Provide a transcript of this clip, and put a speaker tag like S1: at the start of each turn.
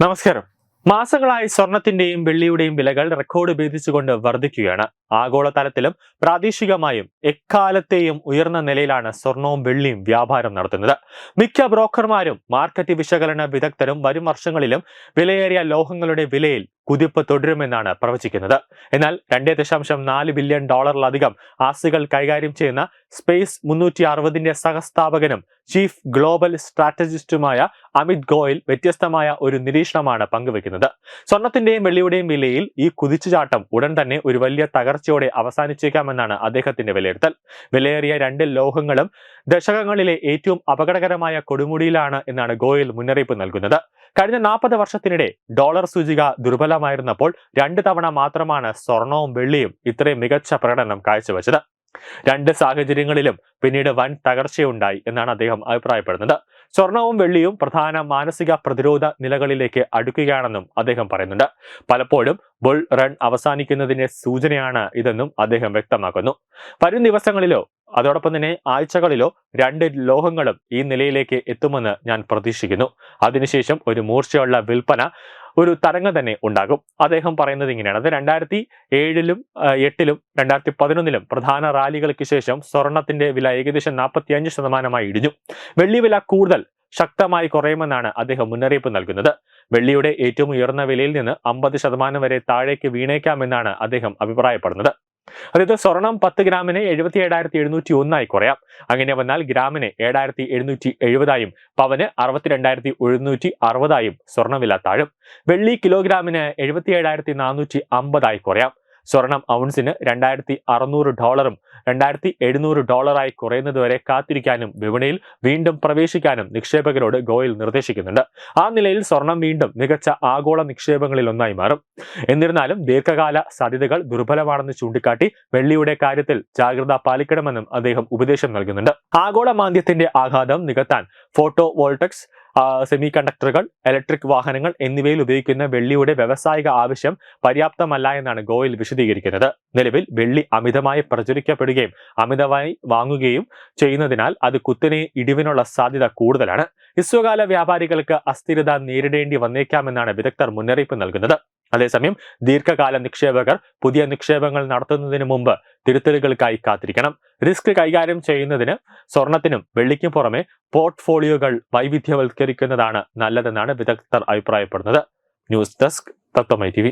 S1: നമസ്കാരം. മാസങ്ങളായി സ്വർണത്തിന്റെയും വെള്ളിയുടെയും വിലകൾ റെക്കോർഡ് ഭേദിച്ചുകൊണ്ട് വർദ്ധിക്കുകയാണ് ആഗോളതലത്തിലും പ്രാദേശികമായും എക്കാലത്തെയും ഉയർന്ന നിലയിലാണ് സ്വർണവും വെള്ളിയും വ്യാപാരം നടത്തുന്നത്. മിക്ക ബ്രോക്കർമാരും മാർക്കറ്റ് വിശകലന വിദഗ്ധരും വരും വർഷങ്ങളിലും വിലയേറിയ ലോഹങ്ങളുടെ വിലയിൽ കുതിപ്പ് തുടരുമെന്നാണ് പ്രവചിക്കുന്നത്. എന്നാൽ രണ്ടേ ദശാംശം നാല് ബില്യൺ ഡോളറിലധികം ആസ്തികൾ കൈകാര്യം ചെയ്യുന്ന സ്പേസ് മുന്നൂറ്റി അറുപതിന്റെ സഹസ്ഥാപകനും ചീഫ് ഗ്ലോബൽ സ്ട്രാറ്റജിസ്റ്റുമായ അമിത് ഗോയൽ വ്യത്യസ്തമായ ഒരു നിരീക്ഷണമാണ് പങ്കുവെക്കുന്നത് സ്വർണത്തിന്റെയും വെള്ളിയുടെയും വിലയിൽ ഈ കുതിച്ചുചാട്ടം ഉടൻ തന്നെ ഒരു വലിയ തകർച്ചയോടെ അവസാനിച്ചേക്കാമെന്നാണ് അദ്ദേഹത്തിന്റെ വിലയിരുത്തൽ. വിലയേറിയ രണ്ട് ലോഹങ്ങളും ദശകങ്ങളിലെ ഏറ്റവും അപകടകരമായ കൊടുമുടിയിലാണ് എന്നാണ് ഗോയൽ മുന്നറിയിപ്പ് നൽകുന്നത്. കഴിഞ്ഞ നാൽപ്പത് വർഷത്തിനിടെ ഡോളർ സൂചിക ദുർബലമായിരുന്നപ്പോൾ രണ്ട് തവണ മാത്രമാണ് സ്വർണവും വെള്ളിയും ഇത്രയും മികച്ച പ്രകടനം കാഴ്ചവെച്ചത്. രണ്ട് സാഹചര്യങ്ങളിലും പിന്നീട് വൻ തകർച്ചയുണ്ടായി എന്നാണ് അദ്ദേഹം അഭിപ്രായപ്പെടുന്നത്. സ്വർണവും വെള്ളിയും പ്രധാന മാനസിക പ്രതിരോധ നിലകളിലേക്ക് അടുക്കുകയാണെന്നും അദ്ദേഹം പറയുന്നുണ്ട്. പലപ്പോഴും ബുൾ റൺ അവസാനിക്കുന്നതിന്റെ സൂചനയാണ് ഇതെന്നും അദ്ദേഹം വ്യക്തമാക്കുന്നു. വരും ദിവസങ്ങളിലോ അതോടൊപ്പം തന്നെ ആഴ്ചകളിലോ രണ്ട് ലോഹങ്ങളും ഈ നിലയിലേക്ക് എത്തുമെന്ന് ഞാൻ പ്രതീക്ഷിക്കുന്നു. അതിനുശേഷം ഒരു മൂർച്ചയുള്ള വിൽപ്പന ഒരു തരംഗം തന്നെ ഉണ്ടാകും. അദ്ദേഹം പറയുന്നത് ഇങ്ങനെയാണ്. അത് രണ്ടായിരത്തി ഏഴിലും എട്ടിലും രണ്ടായിരത്തി പതിനൊന്നിലും പ്രധാന റാലികൾക്ക് ശേഷം സ്വർണത്തിന്റെ വില ഏകദേശം നാൽപ്പത്തി അഞ്ച് ശതമാനമായി ഇടിഞ്ഞു. വെള്ളി വില കൂടുതൽ ശക്തമായി കുറയുമെന്നാണ് അദ്ദേഹം മുന്നറിയിപ്പ് നൽകുന്നത്. വെള്ളിയുടെ ഏറ്റവും ഉയർന്ന വിലയിൽ നിന്ന് അമ്പത് ശതമാനം വരെ താഴേക്ക് വീണേക്കാമെന്നാണ് അദ്ദേഹം അഭിപ്രായപ്പെടുന്നത്. അതായത് സ്വർണം പത്ത് ഗ്രാമിന് എഴുപത്തി ഏഴായിരത്തി എഴുന്നൂറ്റി ഒന്നായി കുറയാം. അങ്ങനെ വന്നാൽ ഗ്രാമിന് ഏഴായിരത്തി എഴുന്നൂറ്റി എഴുപതായും പവന് അറുപത്തിരണ്ടായിരത്തി എഴുന്നൂറ്റി അറുപതായും സ്വർണവില താഴും. വെള്ളി കിലോഗ്രാമിന് എഴുപത്തി ഏഴായിരത്തി നാനൂറ്റി അമ്പതായി കുറയാം. സ്വർണം ഔൺസിന് രണ്ടായിരത്തി അറുന്നൂറ് ഡോളറും രണ്ടായിരത്തി എഴുന്നൂറ് ഡോളറായി കുറയുന്നതുവരെ കാത്തിരിക്കാനും വിപണിയിൽ വീണ്ടും പ്രവേശിക്കാനും നിക്ഷേപകരോട് ഗോയൽ നിർദ്ദേശിക്കുന്നുണ്ട്. ആ നിലയിൽ സ്വർണം വീണ്ടും മികച്ച ആഗോള നിക്ഷേപങ്ങളിൽ ഒന്നായി മാറും. എന്നിരുന്നാലും ദീർഘകാല സാധ്യതകൾ ദുർബലമാണെന്ന് ചൂണ്ടിക്കാട്ടി വെള്ളിയുടെ കാര്യത്തിൽ ജാഗ്രത പാലിക്കണമെന്നും അദ്ദേഹം ഉപദേശം നൽകുന്നുണ്ട്. ആഗോള മാന്ദ്യത്തിന്റെ ആഘാതം നികത്താൻ ഫോട്ടോ വോൾട്ടക്സ് സെമി കണ്ടക്ടറുകൾ ഇലക്ട്രിക് വാഹനങ്ങൾ എന്നിവയിൽ ഉപയോഗിക്കുന്ന വെള്ളിയുടെ വ്യവസായിക ആവശ്യം പര്യാപ്തമല്ല എന്നാണ് ഗോയൽ വിശദീകരിക്കുന്നത്. നിലവിൽ വെള്ളി അമിതമായി പ്രചരിക്കപ്പെടുകയും അമിതമായി വാങ്ങുകയും ചെയ്യുന്നതിനാൽ അത് കുത്തിനെ ഇടിവിനുള്ള സാധ്യത കൂടുതലാണ്. ഹ്രസ്വകാല വ്യാപാരികൾക്ക് അസ്ഥിരത നേരിടേണ്ടി വന്നേക്കാമെന്നാണ് വിദഗ്ധർ മുന്നറിയിപ്പ് നൽകുന്നത്. അതേസമയം ദീർഘകാല നിക്ഷേപകർ പുതിയ നിക്ഷേപങ്ങൾ നടത്തുന്നതിന് മുമ്പ് തിരുത്തലുകൾക്കായി കാത്തിരിക്കണം. റിസ്ക് കൈകാര്യം ചെയ്യുന്നതിന് സ്വർണത്തിനും വെള്ളിക്കും പുറമെ പോർട്ട്ഫോളിയോകൾ വൈവിധ്യവൽക്കരിക്കുന്നതാണ് നല്ലതെന്നാണ് വിദഗ്ധർ അഭിപ്രായപ്പെടുന്നത്. ന്യൂസ് ഡെസ്ക് തത്വമൈ ടി